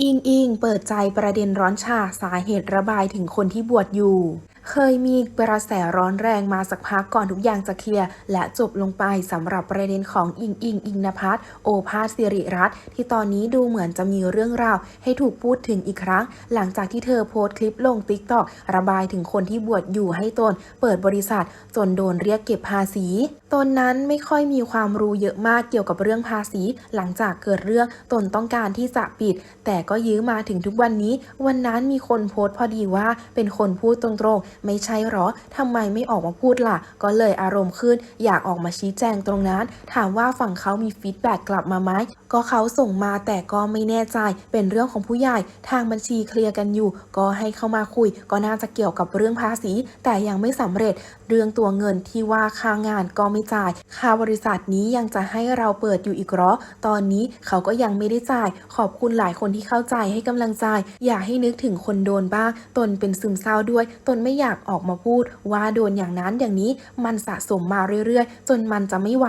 อิงอิงเปิดใจประเด็นร้อนฉาสาเหตุระบายถึงคนที่บวชอยู่ เคยมีกระแสร้อนแรงมาสักพักก่อนทุกอย่างจะเคลียร์และจบลงไปสำหรับประเด็นของอิงอิงอิงนภัสโอภาสสิริรัตน์ที่ตอนนี้ดูเหมือนจะมีเรื่องราว ให้ถูกพูดถึงอีกครั้ง หลังจากที่เธอโพสต์คลิปลงติ๊กต็อกระบายถึงคนที่บวชอยู่ให้ตน เปิดบริษัท จนโดนเรียกเก็บภาษี ตนนั้นไม่ค่อยมีความรู้เยอะมากเกี่ยวกับเรื่องภาษี หลังจากเกิดเรื่องตนต้องการที่จะปิด แต่ก็ยื้อมาถึงทุกวันนี้ วันนั้นมีคนโพสต์พอดีว่าเป็นคนพูดตรงๆไม่ใช่หรอทำไมไม่ออกมาพูดล่ะ ก็เลยอารมณ์ขึ้น อยากออกมาชี้แจงตรงนั้น ถามว่าฝั่งเขามีฟีดแบ็กกลับมาไหมก็เขาส่งมาแต่ก็ไม่แน่ใจ เป็นเรื่องของผู้ใหญ่ ทางบัญชีเคลียร์กันอยู่ ก็ให้เข้ามาคุย ก็น่าจะเกี่ยวกับเรื่องภาษี แต่ยังไม่สำเร็จ เรื่องตัวเงินที่ว่าค่างานก็ไม่จ่าย ค่าบริษัทนี้ยังจะให้เราเปิดอยู่อีกเหรอ ตอนนี้เขาก็ยังไม่ได้จ่าย ขอบคุณหลายคนที่เข้าใจให้กำลังใจ อย่าให้นึกถึงคนโดนบ้าง ตนเป็นซึมเศร้าด้วย ตนไม่อยอยากออกมาพูดว่าโดนอย่างนั้นอย่างนี้มันสะสมมาเรื่อยๆ จนมันจะไม่ไหว